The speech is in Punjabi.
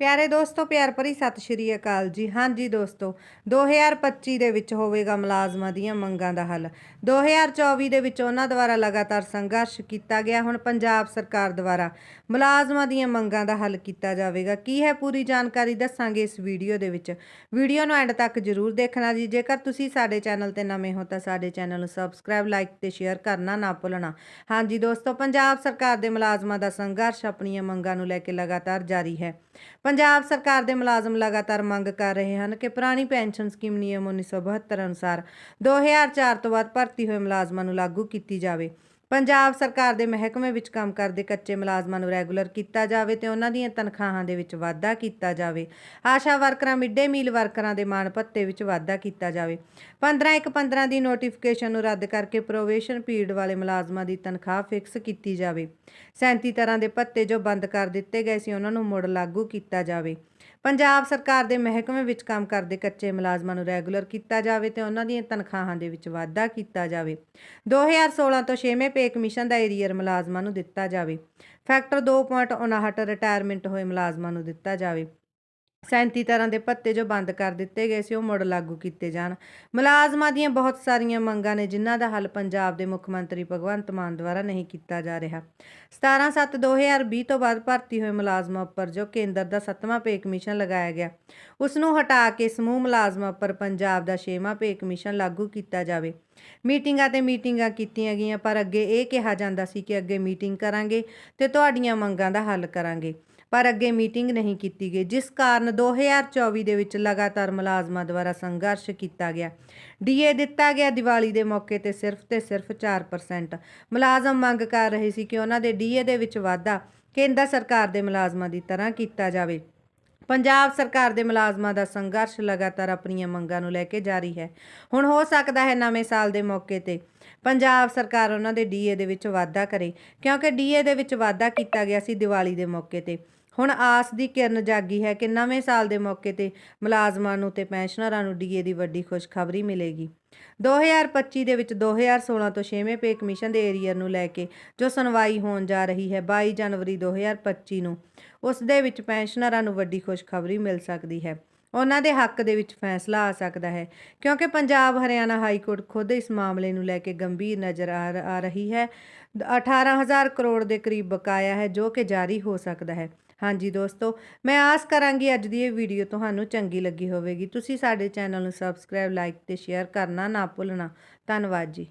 ਪਿਆਰੇ ਦੋਸਤੋ, ਪਿਆਰ ਭਰੀ ਸਤਿ ਸ਼੍ਰੀ ਅਕਾਲ ਜੀ। ਹਾਂਜੀ ਦੋਸਤੋ 2025 ਦੇ ਵਿੱਚ ਹੋਵੇਗਾ ਮੁਲਾਜ਼ਮਾਂ ਦੀਆਂ ਮੰਗਾਂ ਦਾ ਹੱਲ। 2024 ਦੇ ਵਿੱਚ ਉਹਨਾਂ ਦੁਆਰਾ ਲਗਾਤਾਰ ਸੰਘਰਸ਼ ਕੀਤਾ ਗਿਆ। ਹੁਣ ਪੰਜਾਬ ਸਰਕਾਰ ਦੁਆਰਾ ਮੁਲਾਜ਼ਮਾਂ ਦੀਆਂ ਮੰਗਾਂ ਦਾ ਹੱਲ ਕੀਤਾ ਜਾਵੇਗਾ। ਕੀ ਹੈ ਪੂਰੀ ਜਾਣਕਾਰੀ ਦੱਸਾਂਗੇ ਇਸ ਵੀਡੀਓ ਦੇ ਵਿੱਚ। ਵੀਡੀਓ ਨੂੰ ਐਂਡ ਤੱਕ ਜਰੂਰ ਦੇਖਣਾ ਜੀ। ਜੇਕਰ ਤੁਸੀਂ ਸਾਡੇ ਚੈਨਲ ਤੇ ਨਵੇਂ ਹੋ, ਤਾਂ ਸਾਡੇ ਚੈਨਲ ਨੂੰ ਸਬਸਕ੍ਰਾਈਬ, ਲਾਈਕ ਤੇ ਸ਼ੇਅਰ ਕਰਨਾ ਨਾ ਭੁੱਲਣਾ। ਹਾਂਜੀ ਦੋਸਤੋ, ਪੰਜਾਬ ਸਰਕਾਰ ਦੇ ਮੁਲਾਜ਼ਮਾਂ ਦਾ ਸੰਘਰਸ਼ ਆਪਣੀਆਂ ਮੰਗਾਂ ਨੂੰ ਲੈ ਕੇ ਲਗਾਤਾਰ ਜਾਰੀ ਹੈ। ਪੰਜਾਬ ਸਰਕਾਰ ਦੇ ਮੁਲਾਜ਼ਮ ਲਗਾਤਾਰ ਮੰਗ ਕਰ ਰਹੇ ਹਨ ਕਿ ਪੁਰਾਣੀ ਪੈਨਸ਼ਨ ਸਕੀਮ ਨਿਯਮ 1972 ਅਨੁਸਾਰ 2004 ਤੋਂ ਬਾਅਦ ਭਰਤੀ ਹੋਏ ਮੁਲਾਜ਼ਮਾਂ ਨੂੰ ਲਾਗੂ ਕੀਤੀ ਜਾਵੇ। ਪੰਜਾਬ ਸਰਕਾਰ ਦੇ ਮਹਿਕਮੇ ਵਿੱਚ ਕੰਮ ਕਰਦੇ ਕੱਚੇ ਮੁਲਾਜ਼ਮਾਂ ਨੂੰ ਰੈਗੂਲਰ ਕੀਤਾ ਜਾਵੇ ਤੇ ਉਹਨਾਂ ਦੀਆਂ ਤਨਖਾਹਾਂ ਦੇ ਵਿੱਚ ਵਾਧਾ ਕੀਤਾ ਜਾਵੇ। ਆਸ਼ਾ ਵਰਕਰਾਂ ਮਿਡ ਡੇ ਮੀਲ ਵਰਕਰਾਂ ਦੇ ਮਾਣ ਭੱਤੇ ਵਿੱਚ ਵਾਧਾ ਕੀਤਾ ਜਾਵੇ। 15 ਇੱਕ 15 ਦੀ ਨੋਟੀਫਿਕੇਸ਼ਨ ਨੂੰ ਰੱਦ ਕਰਕੇ ਪ੍ਰੋਵੇਸ਼ਨ ਪੀਰੀਅਡ ਵਾਲੇ ਮੁਲਾਜ਼ਮਾਂ ਦੀ ਤਨਖਾਹ ਫਿਕਸ ਕੀਤੀ ਜਾਵੇ। 37 ਤਰ੍ਹਾਂ ਦੇ ਭੱਤੇ ਜੋ ਬੰਦ ਕਰ ਦਿੱਤੇ ਗਏ ਸੀ, ਉਹਨਾਂ ਨੂੰ ਮੁੜ ਲਾਗੂ ਕੀਤਾ ਜਾਵੇ। ਪੰਜਾਬ ਸਰਕਾਰ ਦੇ ਮਹਿਕਮੇ ਵਿੱਚ ਕੰਮ ਕਰਦੇ ਕੱਚੇ ਮੁਲਾਜ਼ਮਾਂ ਨੂੰ ਰੈਗੂਲਰ ਕੀਤਾ ਜਾਵੇ ਤੇ ਉਹਨਾਂ ਦੀਆਂ ਤਨਖਾਹਾਂ ਦੇ ਵਿੱਚ ਵਾਧਾ ਕੀਤਾ ਜਾਵੇ। 2016 ਤੋਂ 6ਵੇਂ ਪੇ ਕਮਿਸ਼ਨ ਦਾ ਏਰੀਅਰ ਮੁਲਾਜ਼ਮਾਂ ਨੂੰ ਦਿੱਤਾ ਜਾਵੇ। ਫੈਕਟਰ 2.59 ਰਿਟਾਇਰਮੈਂਟ ਹੋਏ ਮੁਲਾਜ਼ਮਾਂ ਨੂੰ ਦਿੱਤਾ ਜਾਵੇ। 37 ਤਰ੍ਹਾਂ ਦੇ ਭੱਤੇ ਜੋ ਬੰਦ ਕਰ ਦਿੱਤੇ ਗਏ ਸੀ, ਉਹ ਮੁੜ ਲਾਗੂ ਕੀਤੇ ਜਾਣ। ਮੁਲਾਜ਼ਮਾਂ ਦੀਆਂ ਬਹੁਤ ਸਾਰੀਆਂ ਮੰਗਾਂ ਨੇ, ਜਿਨ੍ਹਾਂ ਦਾ ਹੱਲ ਪੰਜਾਬ ਦੇ ਮੁੱਖ ਮੰਤਰੀ ਭਗਵੰਤ ਮਾਨ ਦੁਆਰਾ ਨਹੀਂ ਕੀਤਾ ਜਾ ਰਿਹਾ। 17/7/2020 ਤੋਂ ਬਾਅਦ ਭਰਤੀ ਹੋਏ ਮੁਲਾਜ਼ਮਾਂ ਉੱਪਰ ਜੋ ਕੇਂਦਰ ਦਾ 7ਵਾਂ ਪੇ ਕਮਿਸ਼ਨ ਲਗਾਇਆ ਗਿਆ, ਉਸ ਨੂੰ ਹਟਾ ਕੇ ਸਮੂਹ ਮੁਲਾਜ਼ਮਾਂ ਉੱਪਰ ਪੰਜਾਬ ਦਾ 6ਵਾਂ ਪੇ ਕਮਿਸ਼ਨ ਲਾਗੂ ਕੀਤਾ ਜਾਵੇ। ਮੀਟਿੰਗਾਂ ਤੇ ਮੀਟਿੰਗਾਂ ਕੀਤੀਆਂ ਗਈਆਂ, ਪਰ ਅੱਗੇ ਇਹ ਕਿਹਾ ਜਾਂਦਾ ਸੀ ਕਿ ਅੱਗੇ ਮੀਟਿੰਗ ਕਰਾਂਗੇ ਤੇ ਤੁਹਾਡੀਆਂ ਮੰਗਾਂ ਦਾ ਹੱਲ ਕਰਾਂਗੇ। ਪਰ ਅੱਗੇ ਮੀਟਿੰਗ ਨਹੀਂ ਕੀਤੀ ਗਈ, ਜਿਸ ਕਾਰਨ 2024 ਦੇ ਵਿੱਚ ਲਗਾਤਾਰ ਮੁਲਾਜ਼ਮਾਂ ਦੁਆਰਾ ਸੰਘਰਸ਼ ਕੀਤਾ ਗਿਆ। ਡੀਏ ਦਿੱਤਾ ਗਿਆ ਦੀਵਾਲੀ ਦੇ ਮੌਕੇ ਤੇ ਸਿਰਫ ਤੇ ਸਿਰਫ 4% ਮੁਲਾਜ਼ਮ ਮੰਗ ਕਰ ਰਹੇ ਸੀ ਕਿ ਉਹਨਾਂ ਦੇ ਡੀਏ ਦੇ ਵਿੱਚ ਵਾਧਾ ਕੇਂਦਰ ਸਰਕਾਰ ਦੇ ਮੁਲਾਜ਼ਮਾਂ ਦੀ ਤਰ੍ਹਾਂ ਕੀਤਾ ਜਾਵੇ। ਪੰਜਾਬ ਸਰਕਾਰ ਦੇ ਮੁਲਾਜ਼ਮਾਂ ਦਾ ਸੰਘਰਸ਼ ਲਗਾਤਾਰ ਆਪਣੀਆਂ ਮੰਗਾਂ ਨੂੰ ਲੈ ਕੇ ਜਾਰੀ ਹੈ। ਹੁਣ ਹੋ ਸਕਦਾ ਹੈ ਨਵੇਂ ਸਾਲ ਦੇ ਮੌਕੇ ਤੇ ਪੰਜਾਬ ਸਰਕਾਰ ਉਹਨਾਂ ਦੇ ਡੀਏ ਦੇ ਵਿੱਚ ਵਾਧਾ ਕਰੇ, ਕਿਉਂਕਿ ਡੀਏ ਦੇ ਵਿੱਚ ਵਾਧਾ ਕੀਤਾ ਗਿਆ ਸੀ ਦੀਵਾਲੀ ਦੇ ਮੌਕੇ ਤੇ। ਹੁਣ ਆਸ ਦੀ ਕਿਰਨ ਜਾਗੀ ਹੈ ਕਿ ਨਵੇਂ ਸਾਲ ਦੇ ਮੌਕੇ ਤੇ ਮੁਲਾਜ਼ਮਾਂ ਨੂੰ ਤੇ ਪੈਨਸ਼ਨਰਾਂ ਨੂੰ ਡੀਏ ਦੀ ਵੱਡੀ ਖੁਸ਼ਖਬਰੀ ਮਿਲੇਗੀ। 2025 ਦੇ ਵਿੱਚ 2016 ਤੋਂ 6ਵੇਂ ਪੇ ਕਮਿਸ਼ਨ ਦੇ ਏਰੀਅਰ ਨੂੰ ਲੈ ਕੇ ਜੋ ਸੁਣਵਾਈ ਹੋਣ ਜਾ ਰਹੀ ਹੈ 22 ਜਨਵਰੀ 2025 ਨੂੰ, ਉਸ ਦੇ ਵਿੱਚ ਪੈਨਸ਼ਨਰਾਂ ਨੂੰ ਵੱਡੀ ਖੁਸ਼ਖਬਰੀ ਮਿਲ ਸਕਦੀ ਹੈ। ਉਹਨਾਂ ਦੇ ਹੱਕ ਦੇ ਵਿੱਚ ਫੈਸਲਾ ਆ ਸਕਦਾ ਹੈ। ਕਿਉਂਕਿ ਪੰਜਾਬ ਹਰਿਆਣਾ ਹਾਈ ਕੋਰਟ ਖੁਦ ਇਸ ਮਾਮਲੇ ਨੂੰ ਲੈ ਕੇ ਗੰਭੀਰ ਨਜ਼ਰ ਆ ਰ- ਆ ਰਹੀ ਹੈ। 18000 ਕਰੋੜ ਦੇ ਕਰੀਬ ਬਕਾਇਆ ਹੈ, ਜੋ ਕਿ ਜਾਰੀ ਹੋ ਸਕਦਾ ਹੈ। ਹਾਂਜੀ ਦੋਸਤੋ, ਮੈਂ ਆਸ ਕਰਾਂਗੀ ਅੱਜ ਦੀ ਇਹ ਵੀਡੀਓ ਤੁਹਾਨੂੰ ਚੰਗੀ ਲੱਗੀ ਹੋਵੇਗੀ। ਤੁਸੀਂ ਸਾਡੇ ਚੈਨਲ ਨੂੰ ਸਬਸਕ੍ਰਾਈਬ, ਲਾਈਕ ਤੇ ਸ਼ੇਅਰ ਕਰਨਾ ਨਾ ਭੁੱਲਣਾ। ਧੰਨਵਾਦ ਜੀ।